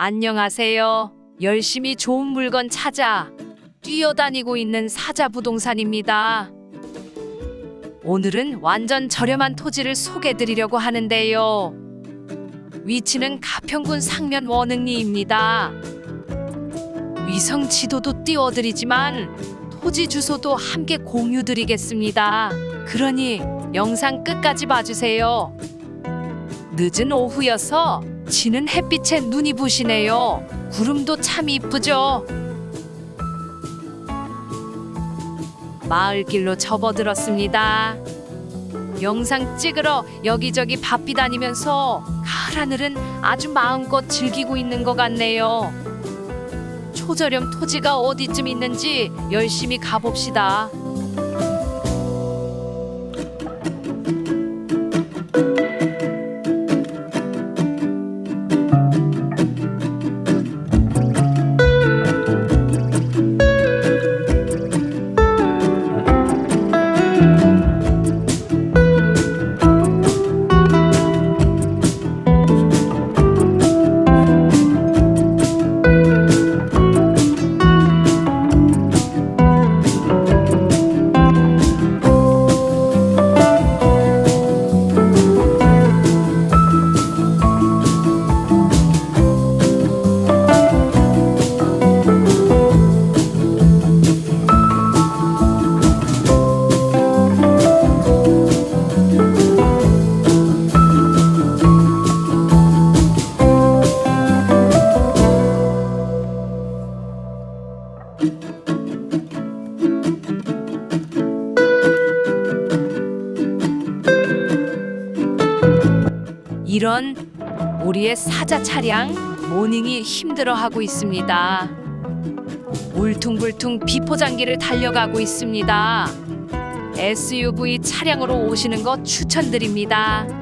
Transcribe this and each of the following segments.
안녕하세요. 열심히 좋은 물건 찾아 뛰어다니고 있는 사자 부동산입니다. 오늘은 완전 저렴한 토지를 소개드리려고 하는데요. 위치는 가평군 상면 원흥리입니다. 위성 지도도 띄워드리지만 토지 주소도 함께 공유드리겠습니다. 그러니 영상 끝까지 봐주세요. 늦은 오후여서 지는 햇빛에 눈이 부시네요. 구름도 참 이쁘죠. 마을길로 접어들었습니다. 영상 찍으러 여기저기 바삐 다니면서 가을 하늘은 아주 마음껏 즐기고 있는 것 같네요. 초저렴 토지가 어디쯤 있는지 열심히 가봅시다. 이런 우리의 사자 차량 모닝이 힘들어하고 있습니다. 울퉁불퉁 비포장기를 달려가고 있습니다. SUV 차량으로 오시는 거 추천드립니다.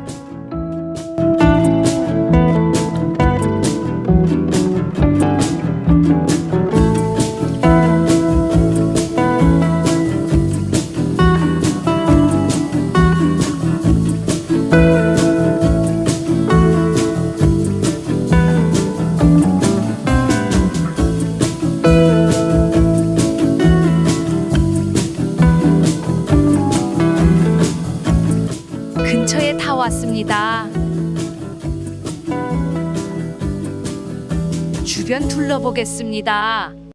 왔습니다. 주변 둘러보겠습니다.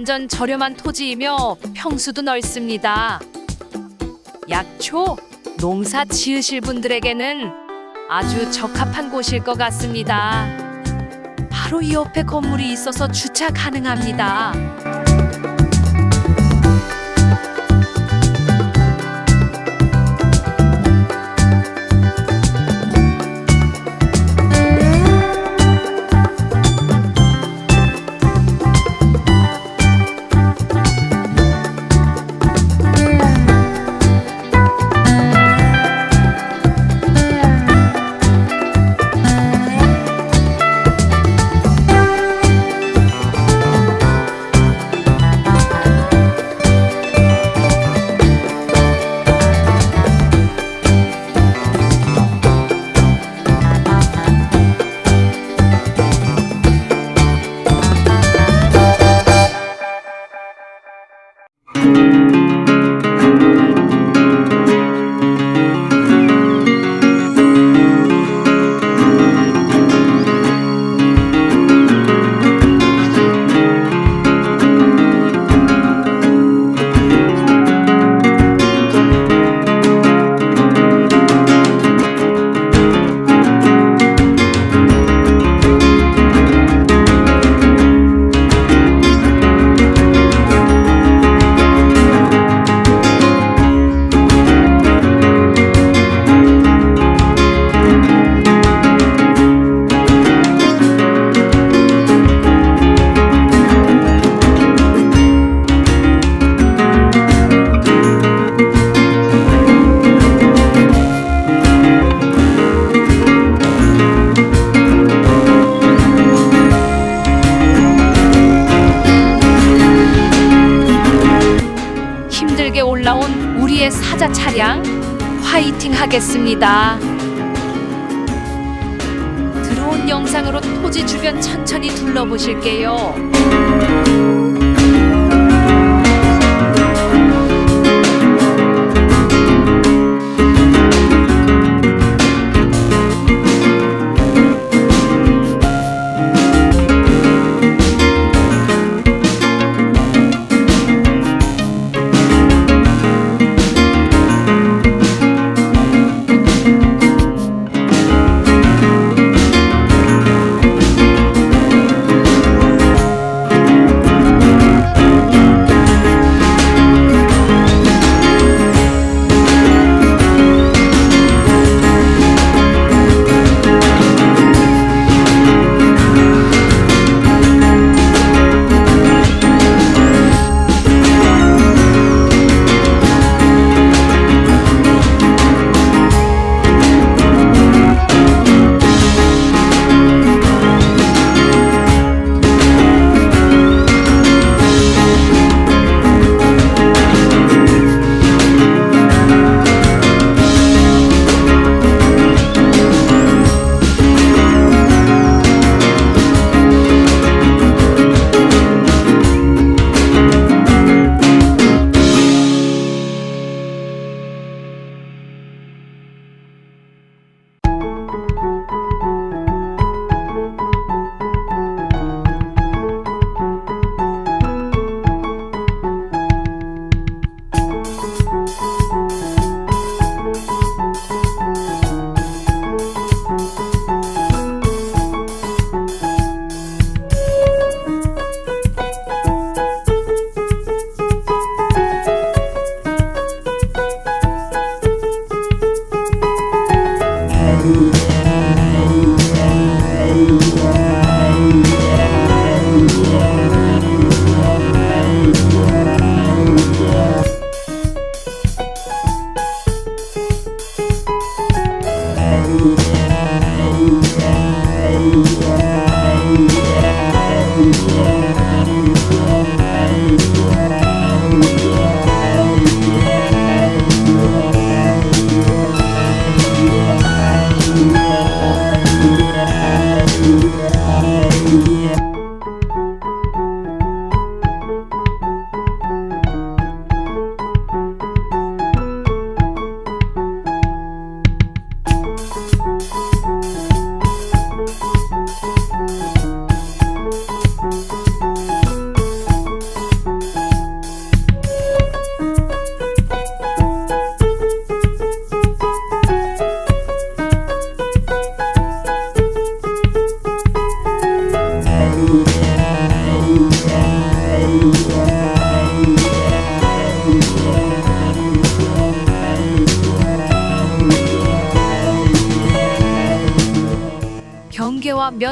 완전 저렴한 토지이며 평수도 넓습니다. 약초, 농사 지으실 분들에게는 아주 적합한 곳일 것 같습니다. 바로 이 옆에 건물이 있어서 주차 가능합니다. 하겠습니다. 들어온 영상으로 토지 주변 천천히 둘러보실게요. Música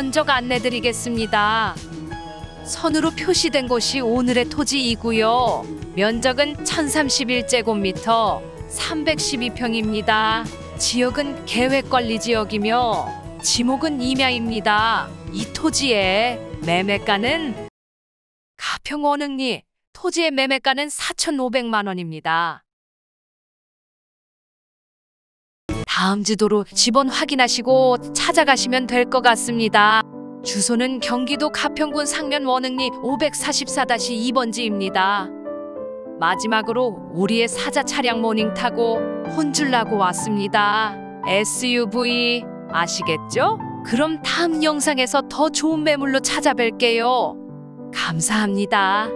면적 안내드리겠습니다. 선으로 표시된 곳이 오늘의 토지이고요. 면적은 1031제곱미터 312평입니다. 지역은 계획관리 지역이며 지목은 임야입니다. 이 토지의 매매가는 가평 원흥리 토지의 매매가는 4,500만 원입니다. 다음 지도로 집원 확인하시고 찾아가시면 될 것 같습니다. 주소는 경기도 가평군 상면 원흥리 544-2번지입니다. 마지막으로 우리의 사자 차량 모닝 타고 혼줄 나고 왔습니다. SUV 아시겠죠? 그럼 다음 영상에서 더 좋은 매물로 찾아뵐게요. 감사합니다.